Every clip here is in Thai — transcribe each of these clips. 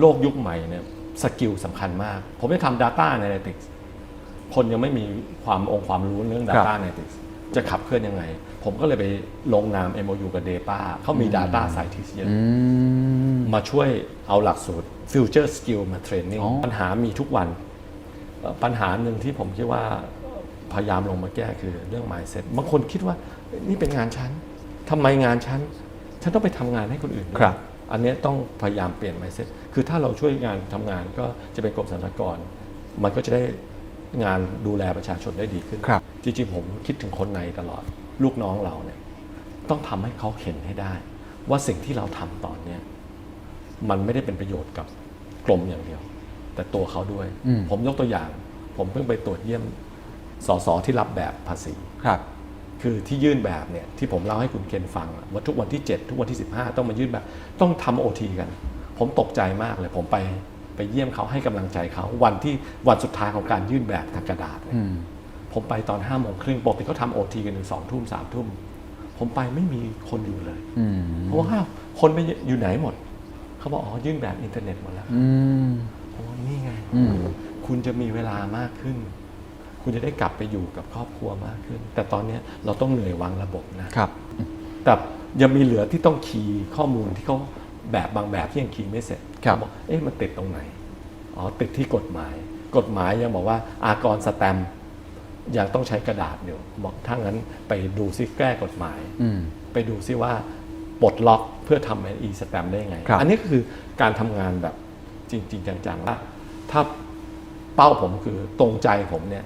โลกยุคใหม่เนี่ยสกิลสำคัญมาก ผมได้ทำ Data Analytics คนยังไม่มีความองค์ความรู้เรื่อง Data Analytics จะขับเคลื่อนยังไง ผมก็เลยไปลงนาม MOU กับ DAPA เขามี Data Scientist เยอะอืมมาช่วยเอาหลักสูตร Future Skill มาเทรนนิ่งอ๋อปัญหามีทุกวันเอ่อปัญหาหนึ่งที่ผมคิดว่าพยายามลงมาแก้คือเรื่อง mindset บางคนคิดว่านี่เป็นงานฉันทำไมงานฉัน ฉันต้องไปทำงานให้คนอื่นด้วยครับ อันเนี้ยต้องพยายามเปลี่ยน mindset คือถ้าเราช่วยงานทำงานก็จะเป็นกรมสรรพากร มันก็จะได้งานดูแลประชาชนได้ดีขึ้นครับ จริงๆผมคิดถึงคนในตลอด ลูกน้องเราเนี่ยต้องทำให้เขาเห็นให้ได้ ว่าสิ่งที่เราทำตอนเนี้ยมันไม่ได้เป็นประโยชน์กับกรมอย่างเดียว แต่ตัวเขาด้วยอืมผมยกตัวอย่าง ผมเพิ่งไปตรวจเยี่ยมสสที่รับแบบภาษีครับ คือที่ยื่นแบบเนี่ยที่ผมเล่าให้คุณเคนฟังอะว่าทุกวันที่ 7 ทุกวันที่ 15 ต้องมายื่นแบบ ต้องทำโอทีกัน ผมตกใจมากเลย ผมไปไปเยี่ยมเขาให้กำลังใจเขาวันที่วันสุดท้ายของการยื่นแบบทางกระดาษเลยอืมผมไปตอน5้าโมงครึ่งปกติเขาทำโอทีกันถึงสองทุ่มสามทุ่มผมไปไม่มีคนอยู่เลยอืมเพราะว่าอ้าวคนไปอยู่ไหนหมด เขาบอกอ๋อยื่นแบบอินเทอร์เน็ตหมดแล้วอืมผมว่านี่ไงอืมคุณจะมีเวลามากขึ้น คุณจะได้กลับไปอยู่กับครอบครัวมากขึ้น แต่ตอนเนี้ยเราต้องเหนื่อยวางระบบนะครับ แต่ยังมีเหลือที่ต้องคีย์ข้อมูลที่เขาแบบบางแบบที่ยังคีย์ไม่เสร็จครับอกเอ๊ะมันติดตรงไหนอ๋อติดที่กฎหมาย กฎหมายยังบอกว่าอากรสแตมป์ยังต้องใช้กระดาษอยู่บอกถ้างั้นไปดูซิแก้กฎหมายอืมไปดูซิว่าปลดล็อกเพื่อทำเป็น e stamp ได้ยังไงครับอันนี้ก็คือการทำงานแบบจริง ๆ จังๆว่าถ้าเป้าผมคือตรงใจผมเนี่ย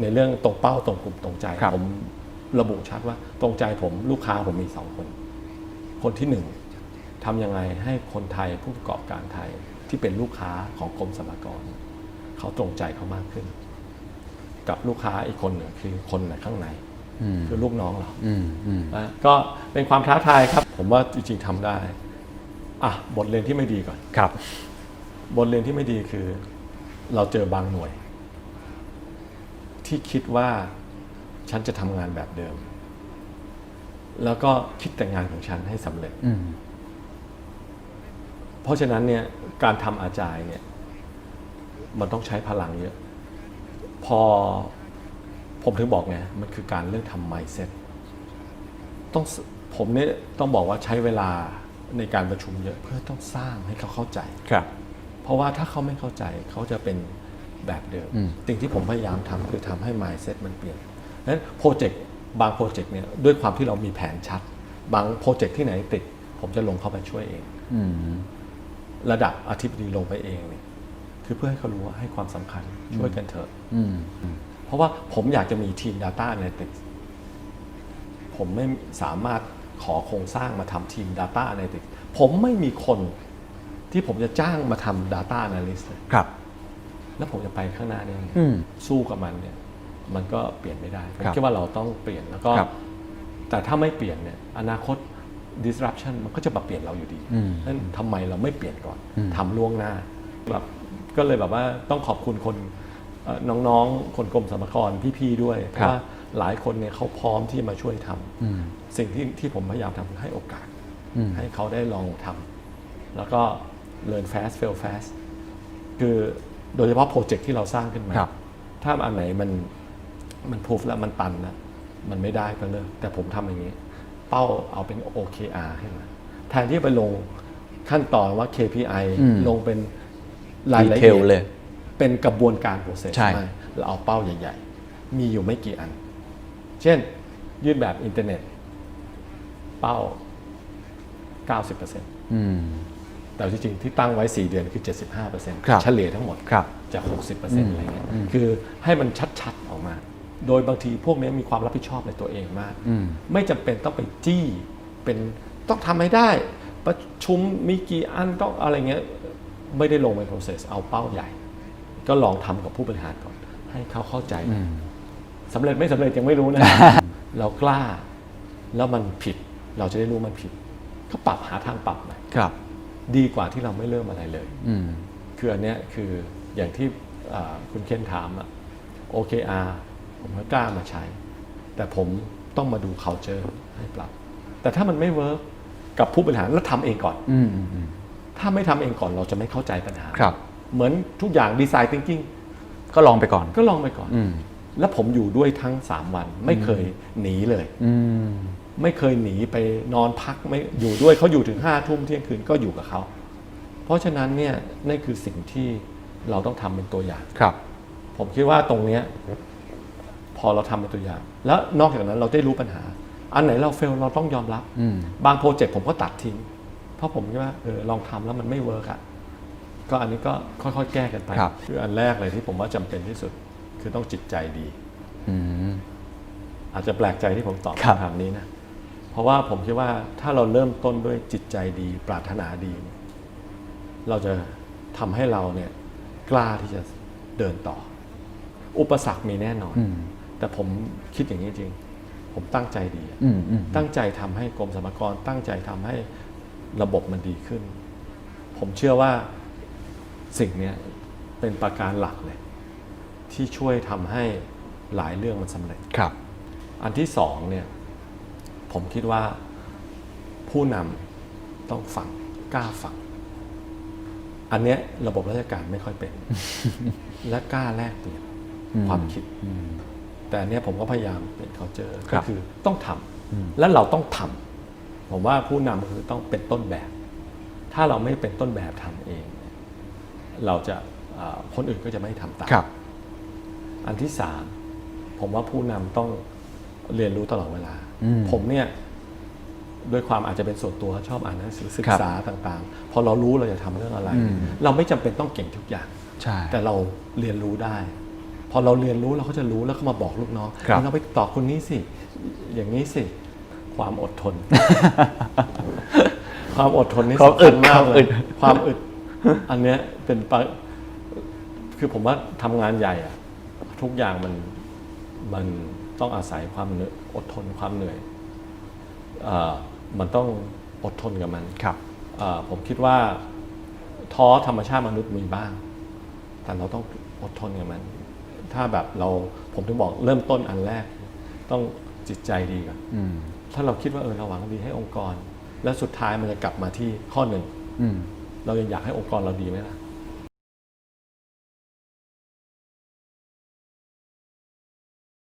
ในเรื่องตรงเป้าตรงกลุ่มตรงใจ ครับ ผมระบุชัดว่าตรงใจผมลูกค้าผมมีสองคน คนที่หนึ่งทำยังไงให้คนไทยผู้ประกอบการไทยที่เป็นลูกค้าของกรมสรรพากรเขาตรงใจเขามากขึ้น กับลูกค้าอีกคนหนึ่งคือคนในข้างใน อืมคือลูกน้องเรา อืมอืม นะก็เป็นความท้าทายครับ ผมว่าจริงๆทำได้ อะ บทเรียนที่ไม่ดีก่อน ครับ บทเรียนที่ไม่ดีคือ เราเจอบางหน่วย ที่คิดว่าฉันจะทำงานแบบเดิม แล้วก็คิดแต่งานของฉันให้สำเร็จ อืมเพราะฉะนั้นเนี่ยการทำอาจายเนี่ย มันต้องใช้พลังเยอะ พอผมถึงบอกไงมันคือการเรื่องทำ mindset ต้องสผมเนี่ยต้องบอกว่าใช้เวลาในการประชุมเยอะเพื่อต้องสร้างให้เขาเข้าใจ ครับ เพราะว่าถ้าเขาไม่เข้าใจเขาจะเป็น แบบเดิมอืมสิ่งที่ผมพยายามทำคือทำให้ mindset มันเปลี่ยนนั้นโปรเจกต์บางโปรเจกต์เนี่ยด้วยความที่เรามีแผนชัด บางโปรเจกต์ที่ไหนติด ผมจะลงเข้าไปช่วยเองอืมระดับอธิบดีลงไปเองเนี่ยคือเพื่อให้เขารู้ว่าให้ความสำคัญช่วยกันเถอะอืมเพราะว่าผมอยากจะมีทีม Data Analytics ผมไม่สามารถขอโครงสร้างมาทำทีม Data Analytics ผมไม่มีคนที่ผมจะจ้างมาทำ Data Analyst เลยครับ แล้วผมจะไปข้างหน้าได้ยังไงอืม สู้กับมันเนี่ย มันก็เปลี่ยนไม่ได้ผมครับคิดว่าเราต้องเปลี่ยนแล้วก็ ครับแต่ถ้าไม่เปลี่ยนเนี่ย อนาคต disruption มันก็จะมาเปลี่ยนเราอยู่ดีอืมนั้นทำไมเราไม่เปลี่ยนก่อนอืม ทำล่วงหน้าแบบก็เลยแบบว่าต้องขอบคุณคนเอ่อน้องๆ คนกรมสรรพากรพี่ๆด้วยเพราะว่าหลายคนเนี่ยเขาพร้อมที่จะมาช่วยทำ อืม สิ่งที่ที่ผมพยายามทำคือให้โอกาส อืม ให้เขาได้ลองทำแล้วก็ learn fast fail fast คือ โดยเฉพาะโปรเจกต์ที่เราสร้างขึ้นมา ครับ ถ้าอันไหนมันมันพูฟแล้วมันตันนะมันไม่ได้ก็เลิกแต่ผมทำอย่างนี้ เป้าเอาเป็น OKR ให้มาแทนที่ไปลงขั้นตอนว่า KPI อืม ลงเป็นรายละดีเทเอียลดเลย เป็นกระบวนการ process ใช่ ไม่เราเอาเป้าใหญ่ ๆ มีอยู่ไม่กี่อัน เช่น ยื่นแบบอินเทอร์เน็ต เป้า 90%อืม แต่จริงๆที่ตั้งไว้ 4 เดือนคือครับ75%เฉลี่ยทั้งหมดครับจาก 60%อะไรเงี้ยคือให้มันชัดๆออกมา โดยบางทีพวกนี้มีความรับผิดชอบในตัวเองมากอืมไม่จำเป็นต้องไปจี้เป็นต้องทำให้ได้ ประชุมมีกี่อันต้องอะไรเงี้ยไม่ได้ลงไป process เอาเป้าใหญ่ ก็ลองทำกับผู้บริหารก่อน ให้เขาเข้าใจอืมสำเร็จไม่สำเร็จยังไม่รู้นะ เรากล้า แล้วมันผิด เราจะได้รู้มันผิด ก็ปรับหาทางปรับใหม่ครับ ดีกว่าที่เราไม่เริ่มอะไรเลย อืม คืออันเนี้ยคืออย่างที่อ่าคุณเคนถามอะ OKR ผมก็กล้ามาใช้ แต่ผมต้องมาดู culture ให้ปรับ แต่ถ้ามันไม่เวิร์กกับผู้บริหารแล้วทำเองก่อน อืมอืมอืมถ้าไม่ทำเองก่อนเราจะไม่เข้าใจปัญหา ครับ เหมือนทุกอย่างดีไซน์ thinking ก็ลองไปก่อน ก็ลองไปก่อน อืม แล้วผมอยู่ด้วยทั้ง 3 วันไม่เคยหนีเลย อืม ไม่เคยหนีไปนอนพักไม่อยู่ด้วยเขาอยู่ถึงห้าทุ่มเที่ยงคืนก็อยู่กับเขา เพราะฉะนั้นเนี่ยนั่นคือสิ่งที่เราต้องทำเป็นตัวอย่าง ครับ ผมคิดว่าตรงเนี้ยพอเราทำเป็นตัวอย่าง แล้วนอกจากนั้นเราได้รู้ปัญหา อันไหนเราเฟลเราต้องยอมรับอืมบางโปรเจกต์ผมก็ตัดทิ้ง เพราะผมคิดว่าเออลองทำแล้วมันไม่เวิร์กอะก็อันนี้ก็ค่อยๆ แก้กันไปครับคืออันแรกเลยที่ผมว่าจำเป็นที่สุด คือต้องจิตใจดีอืมอาจจะแปลกใจที่ผมตอบครับคำถามนี้นะ เพราะว่าผมคิดว่าถ้าเราเริ่มต้นด้วยจิตใจดี ปรารถนาดี เราจะทำให้เราเนี่ยกล้าที่จะเดินต่อ อุปสรรคมีแน่นอนอืมแต่ผมคิดอย่างนี้จริง ผมตั้งใจดีอืมอืมตั้งใจทำให้กรมสรรพากรตั้งใจทำให้ระบบมันดีขึ้น ผมเชื่อว่าสิ่งเนี้ยเป็นประการหลักเลย ที่ช่วยทำให้หลายเรื่องมันสำเร็จครับ อันที่สองเนี่ย ผมคิดว่าผู้นำต้องฟังกล้าฟังอันเนี้ยระบบราชการไม่ค่อยเป็น และกล้าแลกเปลี่ยนอืมความคิดอืมแต่อันเนี้ยผมก็พยายามเป็นเขาเจอครัก็บคือต้องทอืมำและเราต้องทำผมว่าผู้นำคือต้องเป็นต้นแบบ ถ้าเราไม่เป็นต้นแบบทำเองเนี่ยเราจะเอ่อคนอื่นก็จะไม่ทำตามครับอันที่สามผมว่าผู้นำต้องเรียนรู้ตลอดเวลาอืม ผมเนี่ยด้วยความอาจจะเป็นส่วนตัวชอบอ่านหนังสือศึกครับษาต่างๆ พอเรารู้เราจะทำเรื่องอะไรอืมเราไม่จำเป็นต้องเก่งทุกอย่างใช่แต่เราเรียนรู้ได้ พอเราเรียนรู้เราก็จะรู้แล้วก็มาบอกลูกน้องครับเราไปตอบคนนี้สิ อย่างนี้สิ ความอดทน ความอดทนนี่ความอึดสำคัญมากความเลอึยดความอึด อันเนี้ยเป็นปะคือผมว่าทำงานใหญ่อะทุกอย่างมันมัน ต้องอาศัยความเหนื่อยอดทนความเหนื่อยเอ่อมันต้องอดทนกับมันครับเอ่อผมคิดว่าท้อธรรมชาติมนุษย์มีบ้าง แต่เราต้องอดทนกับมัน ถ้าแบบเราผมถึงบอกเริ่มต้นอันแรก ต้องจิตใจดีก่อนอืมถ้าเราคิดว่าเออเราหวังดีให้องค์กร แล้วสุดท้ายมันจะกลับมาที่ข้อหนึ่งอืมเรายังอยากให้องค์กรเราดีไหมล่ะ